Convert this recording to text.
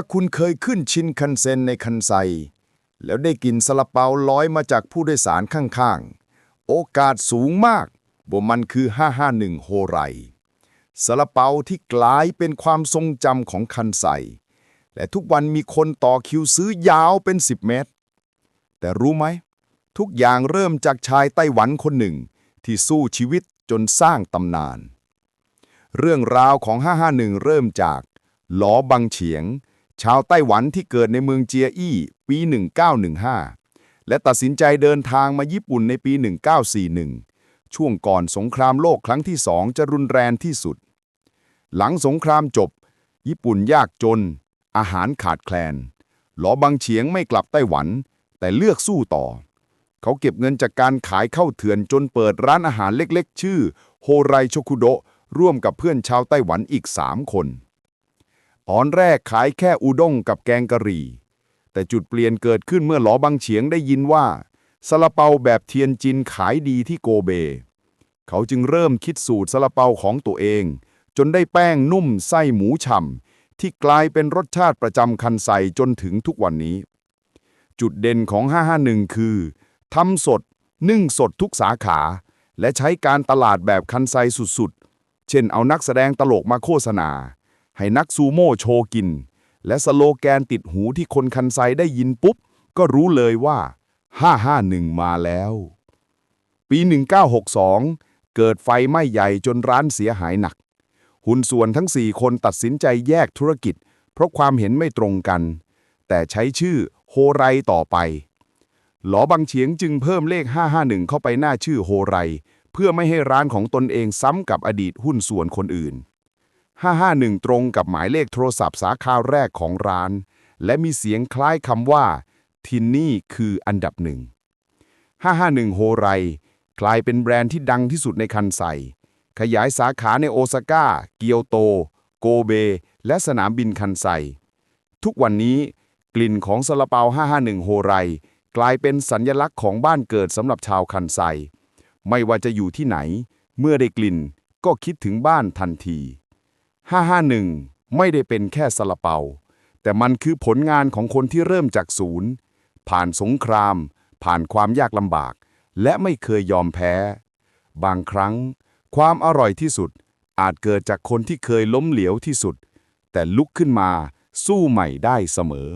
ถ้าคุณเคยขึ้นชินคันเซ็นในคันไซ แล้วได้กินซาลาเปาลอยมาจากผู้โดยสารข้างๆ โอกาสสูงมากว่ามันคือ 551 โฮไรซาลาเปาที่กลายเป็นความทรงจำของคันไซ และทุกวันมีคนต่อคิวซื้อยาวเป็น 10 เมตร แต่รู้ไหม ทุกอย่างเริ่มจากชายไต้หวันคนหนึ่ง ที่สู้ชีวิตจนสร้างตำนาน เรื่องราวของ 551 เริ่มจาก หลอบังเฉียง ชาวไต้หวันที่เกิดในเมืองเจียอี้ปี 1915 และตัดสินใจเดินทางมาญี่ปุ่นในปี 1941 ช่วงก่อนสงครามโลกครั้งที่สองจะรุนแรงที่สุด หลังสงครามจบ ญี่ปุ่นยากจน อาหารขาดแคลน หลอบังเฉียงไม่กลับไต้หวัน แต่เลือกสู้ต่อ เขาเก็บเงินจากการขายเข้าเถื่อนจนเปิดร้านอาหารเล็กๆ ชื่อ โฮไรโชคุโดร่วมกับเพื่อนชาวไต้หวันอีก3คน ตอนแรกขายแค่อุด้งกับแกงกะหรี่ แต่จุดเปลี่ยนเกิดขึ้นเมื่อหลอบังเฉียงได้ยินว่าซาลาเปาแบบเทียนจินขายดีที่โกเบ เขาจึงเริ่มคิดสูตรซาลาเปาของตัวเอง จนได้แป้งนุ่มไส้หมูฉ่ำที่กลายเป็นรสชาติประจำคันไซจนถึงทุกวันนี้ จุดเด่นของ 551 คือทำสด นึ่งสดทุกสาขา และใช้การตลาดแบบคันไซสุดๆ เช่นเอานักแสดงตลกมาโฆษณา ให้นักซูโม่โชว์กิน และสโลแกนติดหูที่คนคันไซได้ยินปุ๊บ ก็รู้เลยว่า 551 มาแล้ว ปี 1962 เกิดไฟไหม้ใหญ่จนร้านเสียหายหนัก หุ้นส่วนทั้ง 4 คนตัดสินใจแยกธุรกิจ เพราะความเห็นไม่ตรงกัน แต่ใช้ชื่อโฮไรต่อไป หลอบังเฉียงจึงเพิ่มเลข 551 เข้าไปหน้าชื่อโฮไร เพื่อไม่ให้ร้านของตนเองซ้ำกับอดีตหุ้นส่วนคนอื่น 551 ตรงกับหมายเลขโทรศัพท์สาขาแรกของร้าน และมีเสียงคล้ายคำว่า ทินนี่คืออันดับหนึ่ง 551 โฮไรกลายเป็นแบรนด์ที่ดังที่สุดในคันไซ ขยายสาขาในโอซาก้า เกียวโต โกเบ และสนามบินคันไซ ทุกวันนี้กลิ่นของซาลาเปา 551 โฮไรกลายเป็นสัญญลักษณ์ของบ้านเกิดสำหรับชาวคันไซ ไม่ว่าจะอยู่ที่ไหน เมื่อได้กลิ่นก็คิดถึงบ้านทันที 551 ไม่ได้เป็นแค่ซาลาเปา แต่มันคือผลงานของคนที่เริ่มจากศูนย์ ผ่านสงคราม ผ่านความยากลำบาก และไม่เคยยอมแพ้ บางครั้ง ความอร่อยที่สุด อาจเกิดจากคนที่เคยล้มเหลวที่สุด แต่ลุกขึ้นมาสู้ใหม่ได้เสมอ